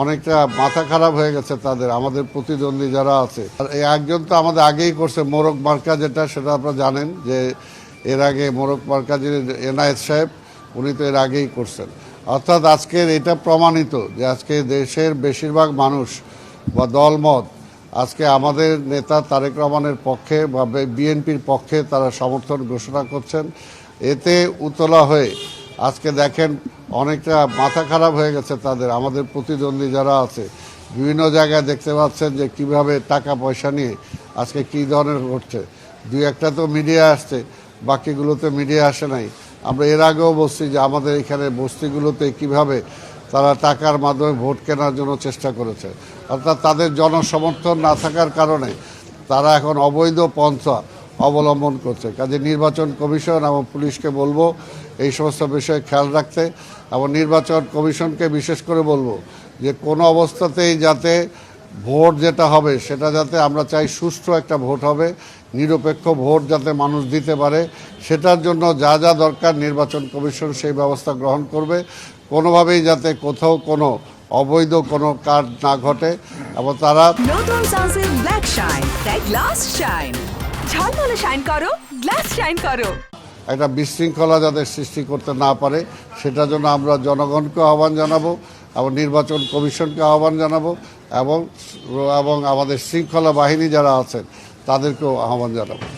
অনেকটা মাথা খারাপ হয়ে গেছে তাদের, আমাদের প্রতিদ্বন্দ্বী যারা আছে। আর এই একজন তো আমাদের আগেই করছে, মোরগ মার্কা যেটা, সেটা আপনারা জানেন যে এর আগে মোরগ মার্কা যে এনায়েত সাহেব, উনি তো এর আগেই করছেন। অর্থাৎ আজকের এটা প্রমাণিত যে আজকে দেশের বেশিরভাগ মানুষ বা দলমত, আজকে আমাদের নেতা তারেক রহমানের পক্ষে বা, বিএনপির পক্ষে তারা সমর্থন ঘোষণা করছেন। এতে উতলা হয়ে আজকে দেখেন অনেকটা মাথা খারাপ হয়ে গেছে তাদের, আমাদের প্রতিদ্বন্দ্বী যারা আছে। বিভিন্ন জায়গায় দেখতে পাচ্ছেন যে কীভাবে টাকা পয়সা নিয়ে আজকে কী ধরনের ঘটছে। দুই একটা তো মিডিয়া আসছে, বাকিগুলোতে মিডিয়া আসে নাই। আমরা এর আগেও বলছি যে আমাদের এখানে বস্তিগুলোতে কীভাবে তারা টাকার মাধ্যমে ভোট কেনার জন্য চেষ্টা করেছে। অর্থাৎ তাদের জনসমর্থন না থাকার কারণে তারা এখন অবৈধ পন্থা অবলম্বন করছে। কাজে নির্বাচন কমিশন এবং পুলিশকে বলব এই সমস্ত বিষয়ে খেয়াল রাখতে এবং নির্বাচন কমিশনকে বিশেষ করে বলব যে কোনো অবস্থাতেই যাতে ভোট যেটা হবে সেটা যাতে আমরা চাই সুষ্ঠু একটা ভোট হবে, নিরপেক্ষ ভোট যাতে মানুষ দিতে পারে, সেটার জন্য যা যা দরকার নির্বাচন কমিশন সেই ব্যবস্থা গ্রহণ করবে। কোনোভাবেই যাতে কোথাও কোনো অবৈধ কোনো কাজ না ঘটে এবং তারা নতুন ব্ল্যাক শাইন। গ্লাস শাইন ঝলমলে শাইন করো গ্লাস শাইন করো। একটা বিশৃঙ্খলা যাদের সৃষ্টি করতে না পারে, সেটার জন্য আমরা জনগণকে আহ্বান জানাব, এবং নির্বাচন কমিশনকে আহ্বান জানাব, এবং এবং আমাদের শৃঙ্খলা বাহিনী যারা আছেন, তাদেরকেও আহ্বান জানাব।